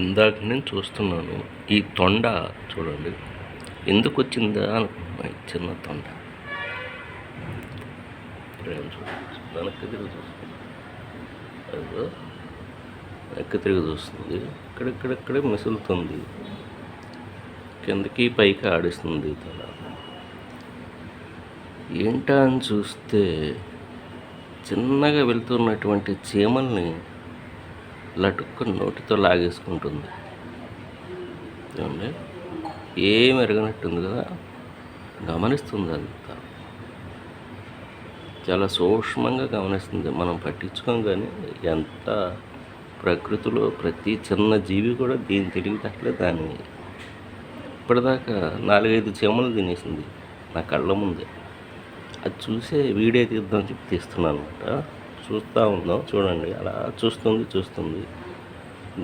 ఇందాక నేను చూస్తున్నాను ఈ తొండ చూడండి. ఎందుకు వచ్చిందా అనుకుంటున్నా చిన్న తొండ. చూడండి వెనక్కి తిరిగి చూస్తుంది. అదిగో వెనక్కి తిరిగి చూస్తుంది. ఇక్కడిక్కడిక్కడే మిసులుతుంది. కిందకి పైకి ఆడిస్తుంది తల ఏంటా అని చూస్తే చిన్నగా వెళ్తున్నటువంటి చీమల్ని లటుక్కు నోటితో లాగేసుకుంటుంది. ఏమండి? ఏమి ఎరగనట్టుంది కదా? గమనిస్తుంది అంతా చాలా సూక్ష్మంగా గమనిస్తుంది. మనం పట్టించుకోం కానీ ఎంత ప్రకృతిలో ప్రతి చిన్న జీవి కూడా దీని తెలివితేటలే దాని ఇప్పటిదాకా నాలుగైదు చీమలు తినేసింది నా కళ్ళ ముందే. అది చూసే వీడియో తీద్దాం చెప్పి తీస్తున్నాను అనమాట చూస్తూ ఉందాం చూడండి. అలా చూస్తుంది చూస్తుంది.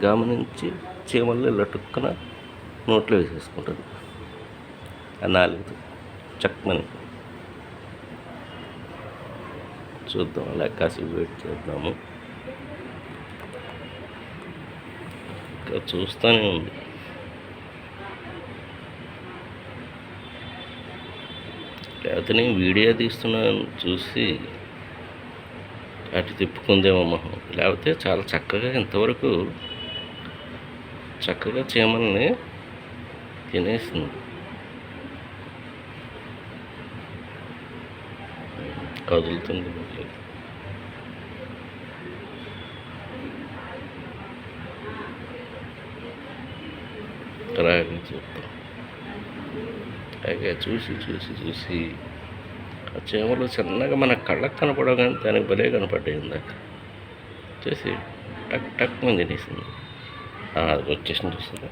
గమనించి చీమల్ని లటుక్కున నోట్లో వేసేసుకుంటుంది. ఆ నాలుగు చక్కమని చూద్దాం అలా కాసేపు వెయిట్ చేద్దాము. ఇంకా చూస్తూనే ఉంది. లేకపోతే నేను వీడియో తీస్తున్నాను చూసి అటు తిప్పుకుందేమో మొహం. లేకపోతే చాలా చక్కగా ఇంతవరకు చక్కగా చీమల్ని తినేసింది. కదులుతుంది మళ్ళీ. రాగా చూద్దాం. అలాగే చూసి చూసి చూసి ఆ చీమలు చిన్నగా మన కళ్ళకు కనపడగానే దానికి భలే కనపడ్డాయి ఇందాక టక్ టక్ మంది తినేసింది. అది వచ్చేసింది చూస్తుంది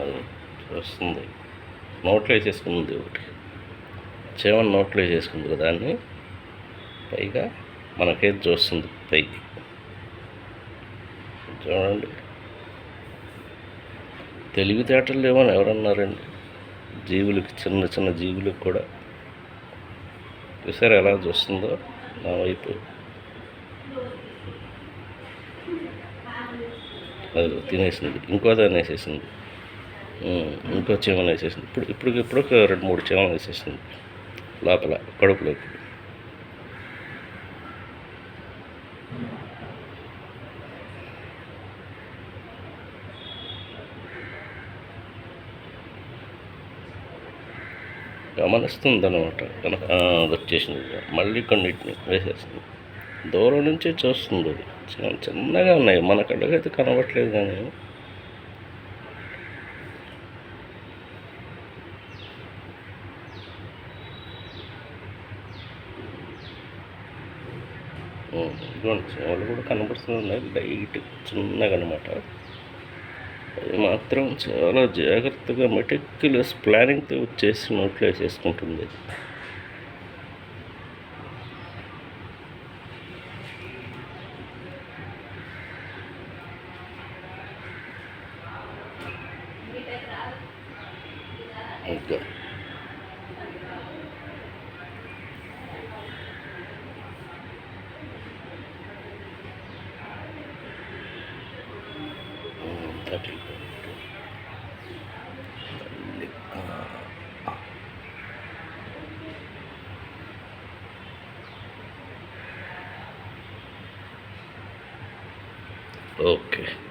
అది వస్తుంది. నోట్లో వేసేసుకుంది ఒకటి. చీమను నోట్లో వేసేసుకుంది కదా దాన్ని. పైగా మనకేది చూస్తుంది పైకి చూడండి. తెలివితేటలు లేవని ఎవరన్నారండి? జీవులకి చిన్న చిన్న జీవులకు కూడా చూసారు ఎలా చూస్తుందో నా వైపు. అది తినేసింది ఇంకో దాన్ని వేసేసింది. ఇంకో చీమలు వేసేసింది. ఇప్పుడు ఇప్పుడు ఇప్పుడు ఒక రెండు మూడు చీమలు వేసేసింది. లోపల కడుపులోకి. గమనిస్తుంది అనమాట కనుక వచ్చేసింది. మళ్ళీ కొన్నిటిని వేసేస్తుంది. దూరం నుంచే చూస్తుంది అది. చిన్న చిన్నగా ఉన్నాయి. మన కళ్ళకైతే కనబట్లేదు కానీ. ఇదిగోండి. వాళ్ళు కూడా కనబడుతున్నాయి. లైట్ చిన్నగా అనమాట మాత్రం చాలా జాగ్రత్తగా మెటిక్యులస్ ప్లానింగ్తో వచ్చేసి నోట్లో వేసేసుకుంటుంది. ఇంకా. ఉమ్, అటు Okay.